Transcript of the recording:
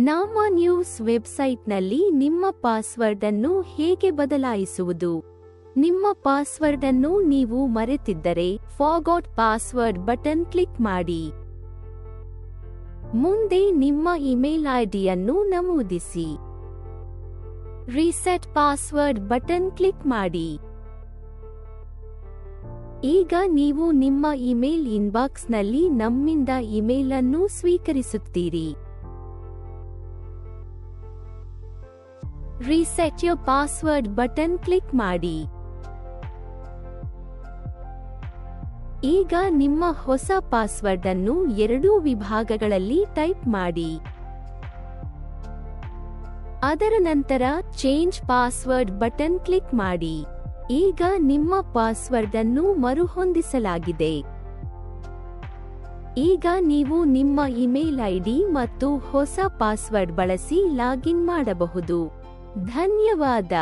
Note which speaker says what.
Speaker 1: ನಾಮ ನ್ಯೂಸ್ ವೆಬ್ಸೈಟ್ನಲ್ಲಿ ನಿಮ್ಮ ಪಾಸ್ವರ್ಡ್ ಅನ್ನು ಹೇಗೆ ಬದಲಾಯಿಸುವುದು? ನಿಮ್ಮ ಪಾಸ್ವರ್ಡ್ ಅನ್ನು ನೀವು ಮರೆತಿದ್ದರೆ ಫಾಗೌಟ್ ಪಾಸ್ವರ್ಡ್ ಬಟನ್ ಕ್ಲಿಕ್ ಮಾಡಿ. ಮುಂದೆ ನಿಮ್ಮ ಇಮೇಲ್ ಐಡಿಯನ್ನು ನಮೂದಿಸಿ. ರೀಸೆಟ್ ಪಾಸ್ವರ್ಡ್ ಬಟನ್ ಕ್ಲಿಕ್ ಮಾಡಿ. ಈಗ ನೀವು ನಿಮ್ಮ ಇಮೇಲ್ ಇನ್ಬಾಕ್ಸ್ನಲ್ಲಿ ನಮ್ಮಿಂದ ಇಮೇಲ್ ಅನ್ನು ಸ್ವೀಕರಿಸುತ್ತೀರಿ. Reset your password button click ಮಾಡಿ. ಈಗ ನಿಮ್ಮ ಹೊಸ ಪಾಸ್ವರ್ಡ್ ಅನ್ನು ಎರಡೂ ವಿಭಾಗಗಳಲ್ಲಿ ಟೈಪ್ ಮಾಡಿ. ಅದರ ನಂತರ ಚೇಂಜ್ ಪಾಸ್ವರ್ಡ್ ಬಟನ್ ಕ್ಲಿಕ್ ಮಾಡಿ. ಈಗ ನಿಮ್ಮ ಪಾಸ್ವರ್ಡ್ ಅನ್ನು ಮರುಹೊಂದಿಸಲಾಗಿದೆ. ಈಗ ನೀವು ನಿಮ್ಮ ಇಮೇಲ್ ಐಡಿ ಮತ್ತು ಹೊಸ ಪಾಸ್ವರ್ಡ್ ಬಳಸಿ ಲಾಗಿನ್ ಮಾಡಬಹುದು. ಧನ್ಯವಾದ